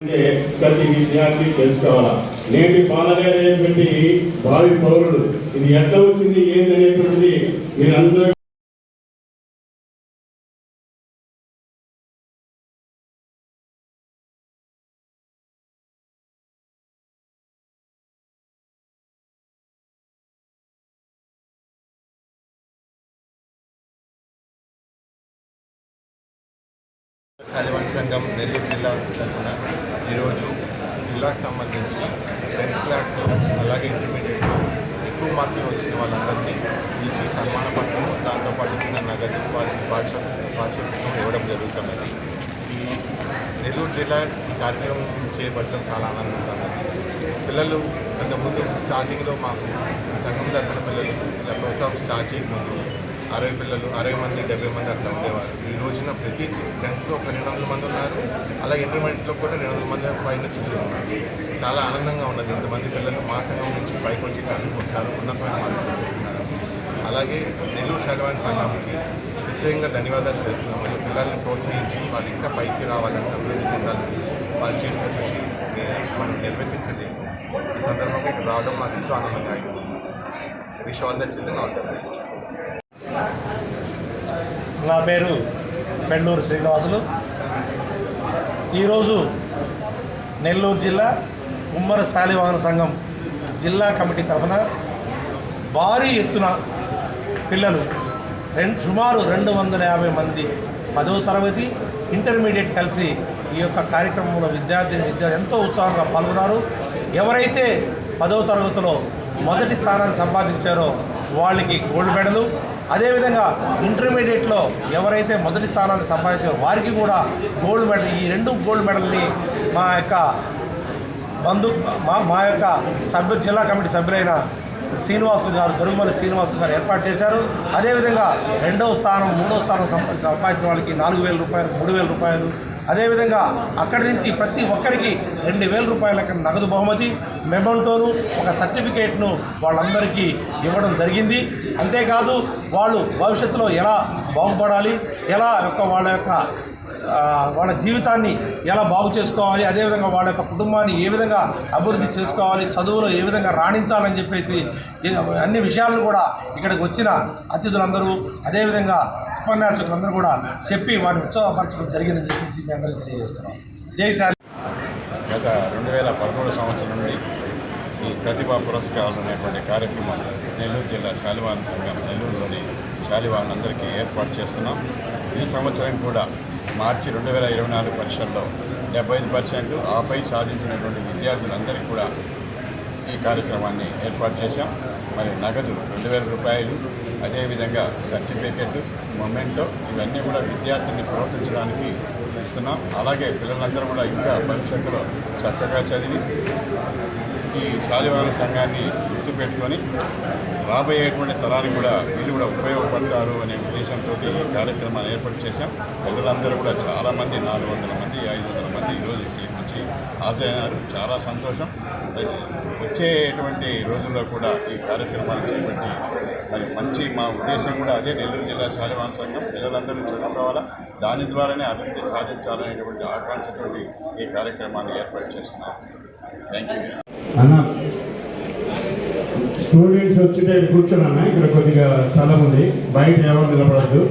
అంటే ప్రతి విద్యార్థి తెలుసుకోవాలా? నేటి బాలగారేటువంటి భావి పౌరుడు ఇది ఎట్లా వచ్చింది ఏంది అనేటువంటిది మీరందరూ శాలివాన్ సంఘం నెల్లూరు జిల్లా తరఫున ఈరోజు జిల్లాకు సంబంధించి టెన్త్ క్లాస్లో అలాగే ఇంటర్మీడియట్లో ఎక్కువ మార్కులు వచ్చిన వాళ్ళందరినీ పిలిచి సన్మాన పత్రము దాంతోపాటు చిన్న నగదు వారికి పాఠశాల పాఠశాలను ఇవ్వడం జరుగుతున్నది. ఈ నెల్లూరు జిల్లా ఈ కార్యక్రమం చేపట్టడం చాలా ఆనందంగా ఉన్నది పిల్లలు అంతకుముందు స్టార్టింగ్లో మాకు సంఘం తరఫున పిల్లలు ఇలా ప్రోత్సాహం స్టార్ట్ చేయకముందు అరవై పిల్లలు అరవై మంది డెబ్బై మంది అట్లా ఉండేవారు. ఈ రోజున ప్రతి టెన్త్లో ఒక రెండు వందల మంది ఉన్నారు. అలాగే ఇంటర్మీడియట్లో కూడా రెండు వందల మంది పైన చిల్లు ఉన్నారు. చాలా ఆనందంగా ఉన్నది. ఇంతమంది పిల్లలు మా సంఘం నుంచి పైకి వచ్చి చదువుకుంటున్నారు. ఉన్నతమైన మార్పులు చేస్తున్నారు అలాగే నెల్లూరు శాలివాణి సంఘానికి ప్రత్యేకంగా ధన్యవాదాలు తెలుపుతున్నాం. ఈ పిల్లల్ని ప్రోత్సహించి వాళ్ళు ఇంకా పైకి రావాలని అభివృద్ధి చెందాలని వాళ్ళు చేసిన కృషి మనం నిర్వచించలేము ఈ సందర్భంగా ఇక్కడ రావడం మాకు ఎంతో ఆనందంగా అయిపోతుంది wish all the children all the best నా పేరు పెళ్ళూరు శ్రీనివాసులు. ఈరోజు నెల్లూరు జిల్లా కుమ్మర శాలివాహన సంఘం జిల్లా కమిటీ తరఫున భారీ ఎత్తున పిల్లలు రెండు సుమారు రెండు వందల యాభై మంది పదవ తరగతి ఇంటర్మీడియట్ కలిసి ఈ యొక్క కార్యక్రమంలో విద్యార్థిని విద్యార్థి ఎంతో ఉత్సాహంగా పాల్గొన్నారు. ఎవరైతే పదవ తరగతిలో మొదటి స్థానాన్ని సంపాదించారో వాళ్ళకి గోల్డ్ మెడలు అదేవిధంగా ఇంటర్మీడియట్లో ఎవరైతే మొదటి స్థానాన్ని సంపాదించారో వారికి కూడా గోల్డ్ మెడల్ ఈ రెండు గోల్డ్ మెడల్ని మా యొక్క బంధు మా మా యొక్క సభ్యు జిల్లా కమిటీ సభ్యులైన శ్రీనివాసులు గారు జరుగుమల్లి శ్రీనివాసులు గారు ఏర్పాటు చేశారు. అదేవిధంగా రెండవ స్థానం మూడో స్థానం సంపా- సంపాదించిన వాళ్ళకి నాలుగు వేల రూపాయలు మూడు వేల రూపాయలు అదేవిధంగా అక్కడి నుంచి ప్రతి ఒక్కరికి రెండు వేల రూపాయల నగదు బహుమతి మెమంటోను ఒక సర్టిఫికేట్ను వాళ్ళందరికీ ఇవ్వడం జరిగింది. అంతేకాదు వాళ్ళు భవిష్యత్తులో ఎలా బాగుపడాలి ఎలా యొక్క వాళ్ళ యొక్క వాళ్ళ జీవితాన్ని ఎలా బాగు చేసుకోవాలి అదేవిధంగా వాళ్ళ యొక్క కుటుంబాన్ని ఏ విధంగా అభివృద్ధి చేసుకోవాలి చదువులో ఏ విధంగా రాణించాలని చెప్పేసి అన్ని విషయాలను కూడా ఇక్కడికి వచ్చిన అతిథులందరూ అదేవిధంగా ఉపన్యాసకులందరూ కూడా చెప్పి వారిని ఉత్సాహపరచడం జరిగిందని చెప్పేసి మీ అందరికీ తెలియజేస్తున్నాం. జయశాలి గత రెండు వేల పదమూడు సంవత్సరం నుండి ఈ ప్రతిభా పురస్కారాలు అనేటువంటి కార్యక్రమం నెల్లూరు జిల్లా శాలివాహన సంఘం నెల్లూరులోని శాలివాహనందరికీ ఏర్పాటు చేస్తున్నాం. ఈ సంవత్సరం కూడా మార్చి రెండు వేల ఇరవై నాలుగు పరీక్షల్లో డెబ్బై ఐదు పర్సెంట్ ఆపై సాధించినటువంటి విద్యార్థులందరికీ కూడా ఈ కార్యక్రమాన్ని ఏర్పాటు చేశాం. మరి నగదు రెండు వేల రూపాయలు అదేవిధంగా సర్టిఫికెట్ మొమెంటో ఇవన్నీ కూడా విద్యార్థిని ప్రోత్సహించడానికి ఇస్తున్నాం అలాగే పిల్లలందరూ కూడా ఇంకా భవిష్యత్తులో చక్కగా చదివి ఈ శాలివాన సంఘాన్ని గుర్తుపెట్టుకొని రాబోయేటువంటి తరానికి కూడా వీళ్ళు కూడా ఉపయోగపడతారు అనే ఉద్దేశంతో ఈ కార్యక్రమాన్ని ఏర్పాటు చేశాం. పిల్లలందరూ కూడా చాలామంది నాలుగు వందల మంది ఐదు వందల మంది ఈరోజు ఇక్కడికి వచ్చి హాజరైనారు చాలా సంతోషం. వచ్చేటువంటి రోజుల్లో కూడా ఈ కార్యక్రమాలు చేపట్టి మరి మంచి మా ఉద్దేశం కూడా అదే నెల్లూరు జిల్లా శాలివాన్ సంఘం పిల్లలందరూ చదువుకోవాలా దాని ద్వారానే అభివృద్ధి సాధించాలనేటువంటి ఆకాంక్షతోటి ఈ కార్యక్రమాన్ని ఏర్పాటు చేస్తున్నాం థ్యాంక్ యూ స్టూడెంట్స్ వచ్చితే కూర్చున్నా ఇక్కడ కొద్దిగా స్థలం ఉంది. బయట ఎవరు నిలబడద్దు.